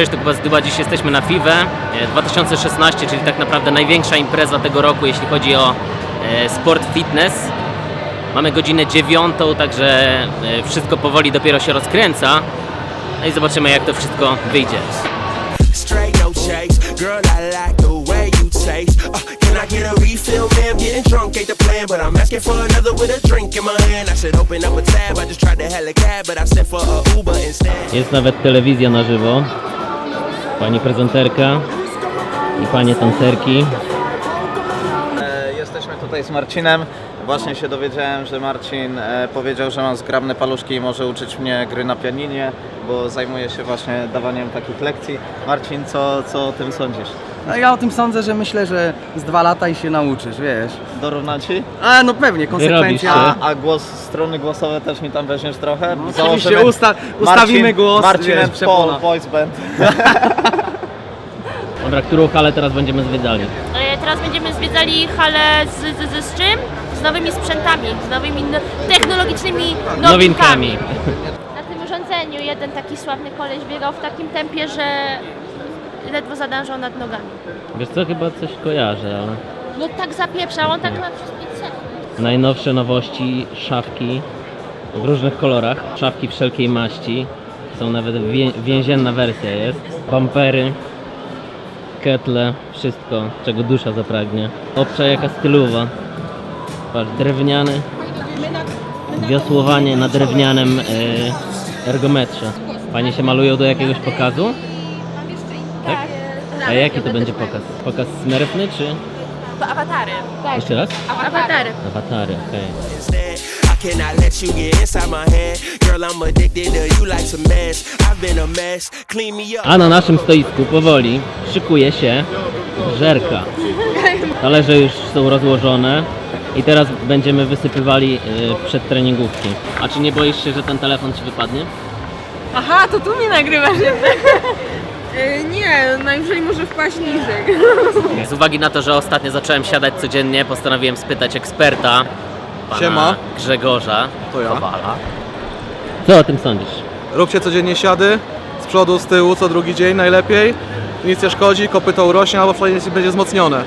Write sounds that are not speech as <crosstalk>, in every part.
Cześć, to Kuba z Dyba. Dziś jesteśmy na FIWE e, 2016, czyli tak naprawdę największa impreza tego roku, jeśli chodzi o e, sport fitness. Mamy godzinę dziewiątą, także e, wszystko powoli dopiero się rozkręca. No i zobaczymy, jak to wszystko wyjdzie. Straight chase, girl. I like the way you taste. Can I get a refill, man? I'm getting drunk, ain't the plan, but I'm asking for another with a drink in my hand. I said open up a tab. I just tried to hell a cab, but I sent for a Uber instead. Jest nawet telewizja na żywo. Pani prezenterka i panie tancerki. E, Jesteśmy tutaj z Marcinem. Właśnie się dowiedziałem, że Marcin e, powiedział, że mam zgrabne paluszki i może uczyć mnie gry na pianinie, bo zajmuje się właśnie dawaniem takich lekcji. Marcin, co, co o tym sądzisz? No ja o tym sądzę, że myślę, że z dwa lata i się nauczysz, wiesz. Dorówna ci? A no pewnie, konsekwencja. A, a głos, strony głosowe też mi tam weźmiesz trochę? No, oczywiście, usta- ustawimy głos, Marcin wiesz, and przepona. Paul, voice band. Dobra, którą halę teraz będziemy zwiedzali? E, Teraz będziemy zwiedzali halę z, z, z, z czym? Z nowymi sprzętami, z nowymi no, technologicznymi nowinkami. Nowinkami. Na tym urządzeniu jeden taki sławny koleś biegał w takim tempie, że ledwo zadążał nad nogami. Wiesz co, chyba coś kojarzę, ale... No tak zapieprzał, on tak przez 5 sekund. Najnowsze nowości, szafki w różnych kolorach, szafki wszelkiej maści. Są nawet wię- więzienna wersja jest. Bumpery, ketle, wszystko, czego dusza zapragnie. Obcza jaka stylowa. Patrz, drewniany. Wiosłowanie na drewnianym e, ergometrze. Panie się malują do jakiegoś pokazu? Tak? A jaki to będzie pokaz? Pokaz smerfny czy? Awatary. Tak. Jeszcze raz? Awatary. Awatary, okej. Cannot let you get inside my head. Girl, I'm addicted to you like some mess. I've been a mess. Clean me up. A na naszym stoisku powoli szykuje się żerka. Talerze już są rozłożone i teraz będziemy wysypywali y, przed treningówki. A czy nie boisz się, że ten telefon ci wypadnie? Aha, to tu mnie nagrywasz <laughs> E, Nie, najwyżej może wpaść niżej. <laughs> Z uwagi na to, że ostatnio zacząłem siadać codziennie, postanowiłem spytać eksperta, pana Siema. Grzegorza To ja. Kowala. Co o tym sądzisz? Róbcie codziennie siady, z przodu, z tyłu, co drugi dzień najlepiej. Nic nie szkodzi, kopyto urośnie, albo fajnie będzie wzmocnione.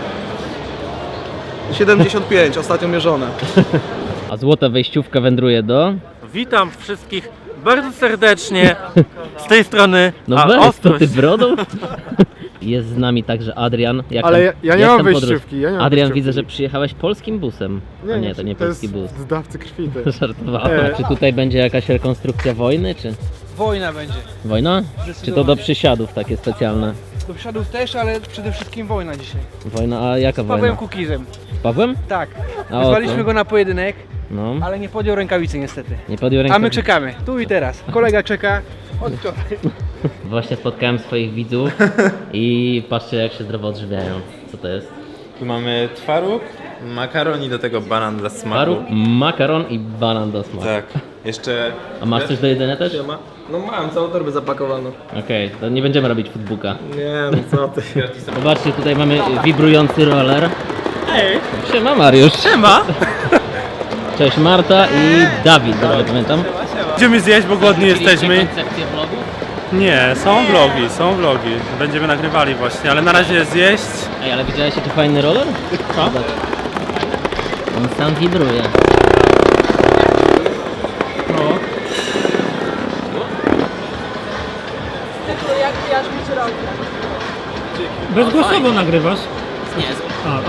75, ostatnio mierzone. A złota wejściówka wędruje do... Witam wszystkich bardzo serdecznie z tej strony. No A, weź, to ostrość. ty brodą? Jest z nami także Adrian. Jak Ale tam- ja- ja nie jak mam tam podróż? wejściówki, ja nie mam Adrian, wejściówki. widzę, że przyjechałeś polskim busem. A nie, to nie polski bus. jest z dawcy krwi. To jest. <laughs> Żartowałem. E. Czy tutaj będzie jakaś rekonstrukcja wojny, czy Wojna będzie. wojna? Czy to do przysiadów takie specjalne? Do przodu też, ale przede wszystkim wojna dzisiaj. Wojna, a jaka wojna? Kukizem. Z Pawłem? Tak. A co? go na pojedynek, No, ale nie podjął rękawicy niestety. nie podjął ręki. czekamy, tu i teraz. Kolega czeka od wczoraj. <laughs> Właśnie spotkałem swoich widzów i patrzcie jak się zdrowo odżywiają. Co to jest? Tu mamy twaróg, makaron i do tego banan dla smaku. Paru, makaron i banan do smaku. Tak. Jeszcze... A masz coś do jedzenia też? No mam, całą torbę zapakowaną. Okej, to nie będziemy robić footbooka. Nie, no co ty. <laughs> Zobaczcie, tutaj mamy wibrujący roller. Ej! Siema Mariusz. Siema! Cześć Marta i Dawid, dobrze pamiętam. Idziemy zjeść, bo głodni jesteśmy. koncepcję vlogu? Nie, są vlogi, są vlogi. Będziemy nagrywali właśnie, ale na razie zjeść. Ej, ale widziałeś jaki fajny roller? Co? Zobacz. On sam wibruje. No. Bezgłosowo nagrywasz? Nie, jest.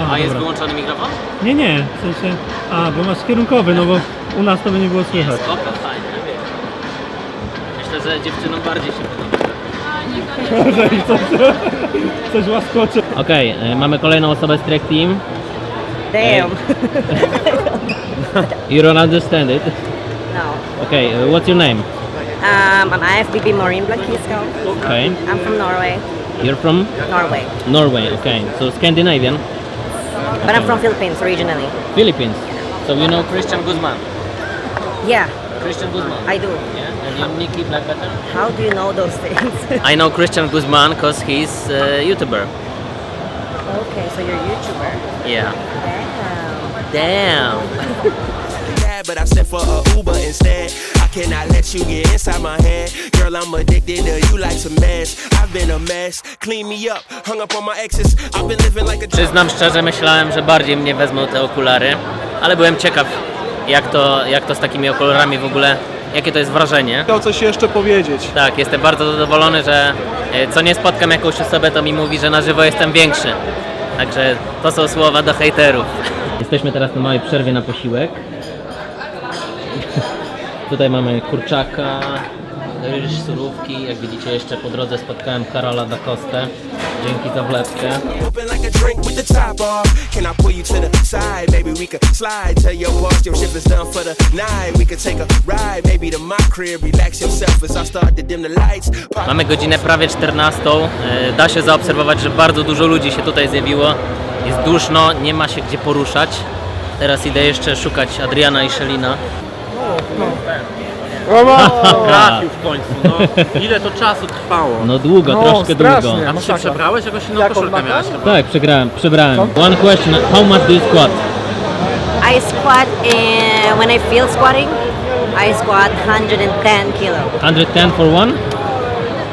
A, A jest wyłączony mikrofon? Nie, nie, w sensie... A, bo masz kierunkowy, no bo u nas to by nie było słychać. Spoko, fajnie. Że dziewczynom bardziej się podoba. Coś łaskoczy. Okej, e, mamy kolejną osobę z Trek Team. Damn. You don't understand it. No. Okay, uh, what's your name? Um, I'm IFBB Marine Blakisko. Okay. I'm from Norway. You're from Norway. Norway, okay. So Scandinavian. But I'm from Philippines originally. Philippines. So you know Christian Guzman? Yeah, Christian Guzman. I do. Yeah, How do you know those things? <laughs> I know Christian Guzman because he's a YouTuber. okay, so you're a YouTuber. Yeah. Damn. Damn. but I sent for a Uber instead. I let you get inside my head? Girl, I'm addicted to you like some mess. I've been a mess. Clean me up. Hung up on my exes. I've been living like a Przyznam szczerze, myślałem, że bardziej mnie wezmą te okulary, ale byłem ciekaw, jak to, jak to z takimi okularami w ogóle, jakie to jest wrażenie. Chciał coś jeszcze powiedzieć. Tak, jestem bardzo zadowolony, że e, co nie spotkam jakąś osobę, to mi mówi, że na żywo jestem większy. Także to są słowa do hejterów. Jesteśmy teraz na małej przerwie na posiłek. <laughs> Tutaj mamy kurczaka, ryż, surówki. Jak widzicie jeszcze po drodze spotkałem Karola da Costę. Dzięki za wlepkę. Mamy godzinę prawie 14. E, Da się zaobserwować, że bardzo dużo ludzi się tutaj zjawiło. Jest duszno, nie ma się gdzie poruszać. Teraz idę jeszcze szukać Adriana i Szelina. Trafił w końcu, no. Ile to czasu trwało? No długo, troszkę długo. A ty się przebrałeś? Jakąś inną koszulkę miałeś chyba. Tak, przegrałem, przebrałem. One question, how much do you squat? I squat and when I feel squatting, I squat 110 kilo. 110 for one?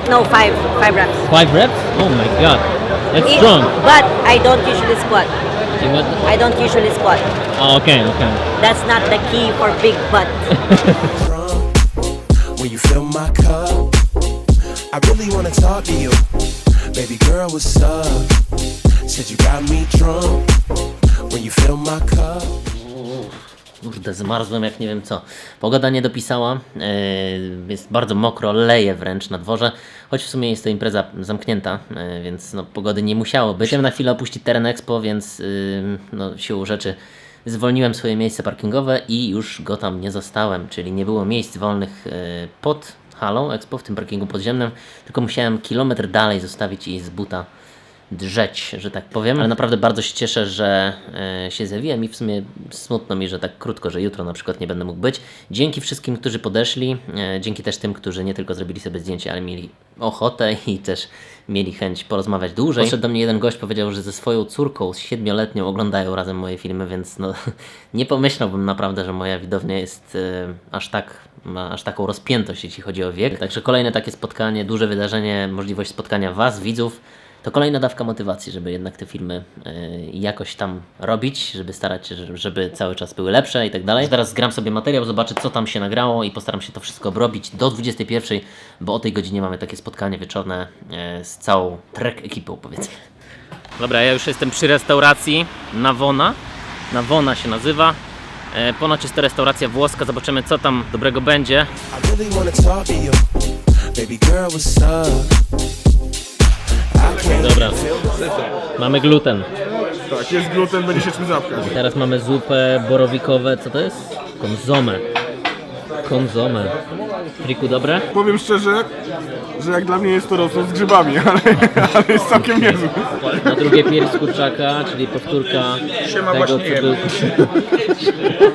No, five, five reps. Five reps? Oh my god. That's It- strong. But I don't usually squat. You what? I don't usually squat. Oh, okay, okay. That's not the key for big butt. <laughs> fill my cup. I really wanna talk to you, baby girl. What's up? Said you got me drunk when you fill my cup. Kurde, zmarzłem jak nie wiem co. Pogoda nie dopisała, yy, jest bardzo mokro, leje wręcz na dworze, choć w sumie jest to impreza zamknięta, yy, więc no, pogody nie musiało być. Chciałem na chwilę opuścić teren Expo, więc yy, no, siłą rzeczy zwolniłem swoje miejsce parkingowe i już go tam nie zostałem, czyli nie było miejsc wolnych yy, pod halą Expo, w tym parkingu podziemnym, tylko musiałem kilometr dalej zostawić i z buta drzeć, że tak powiem. Ale naprawdę bardzo się cieszę, że e, się zjawiłem i w sumie smutno mi, że tak krótko, że jutro na przykład nie będę mógł być. Dzięki wszystkim, którzy podeszli, e, dzięki też tym, którzy nie tylko zrobili sobie zdjęcie, ale mieli ochotę i też mieli chęć porozmawiać dłużej. Podszedł do mnie jeden gość, powiedział, że ze swoją córką, z siedmioletnią oglądają razem moje filmy, więc no <laughs> nie pomyślałbym naprawdę, że moja widownia jest e, aż tak ma aż taką rozpiętość, jeśli chodzi o wiek. Także kolejne takie spotkanie, duże wydarzenie, możliwość spotkania Was, widzów, to kolejna dawka motywacji, żeby jednak te filmy y, jakoś tam robić, żeby starać się, żeby- żeby cały czas były lepsze i tak dalej. Teraz zgram sobie materiał, zobaczę co tam się nagrało i postaram się to wszystko obrobić do 21, bo o tej godzinie mamy takie spotkanie wieczorne y, z całą trek ekipą powiedzmy. Dobra, ja już jestem przy restauracji Nawona. Nawona się nazywa. E, Ponoć jest to restauracja włoska, zobaczymy co tam dobrego będzie. I really Dobra, mamy gluten. Tak, jest gluten, będzie się czym zapchać. Teraz mamy zupę borowikowe, co to jest? Konzome. Konzome. Friku dobre? Powiem szczerze, że jak dla mnie jest to rosół z grzybami, <laughs> ale, ale jest całkiem niezły. Na drugie pierś kurczaka, czyli powtórka tego, co był...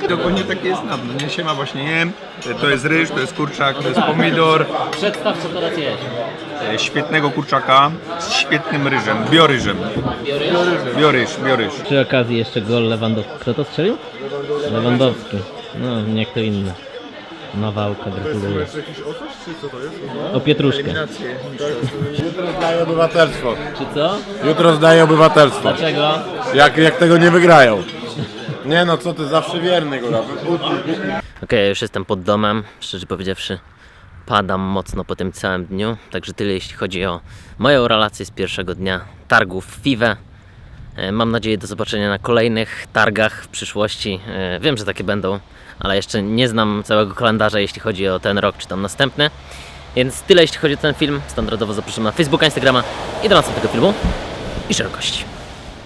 <laughs> Dokładnie takie jest nam. No nie się ma właśnie jem. To jest ryż, to jest kurczak, to jest pomidor. Przedstaw, co teraz jeść. e, Świetnego kurczaka z świetnym ryżem, bioryżem. Bioryż, bioryż. Przy okazji jeszcze gol Lewandowski. Kto to strzelił? Lewandowski. No, nie kto inny. Nawałka, gratuluję. O pietruszkę. Jutro zdaję obywatelstwo. Czy co? Jutro zdaję obywatelstwo. Dlaczego? Jak, jak tego nie wygrają. Nie no, co ty, zawsze wierny, góra. Okej, ja już jestem pod domem, szczerze powiedziawszy. Padam mocno po tym całym dniu, także tyle jeśli chodzi o moją relację z pierwszego dnia targów FIWE. E, Mam nadzieję do zobaczenia na kolejnych targach w przyszłości. E, Wiem, że takie będą, ale jeszcze nie znam całego kalendarza, jeśli chodzi o ten rok czy tam następny. Więc tyle jeśli chodzi o ten film. Standardowo zapraszam na Facebooka, Instagrama i do następnego filmu i szerokości.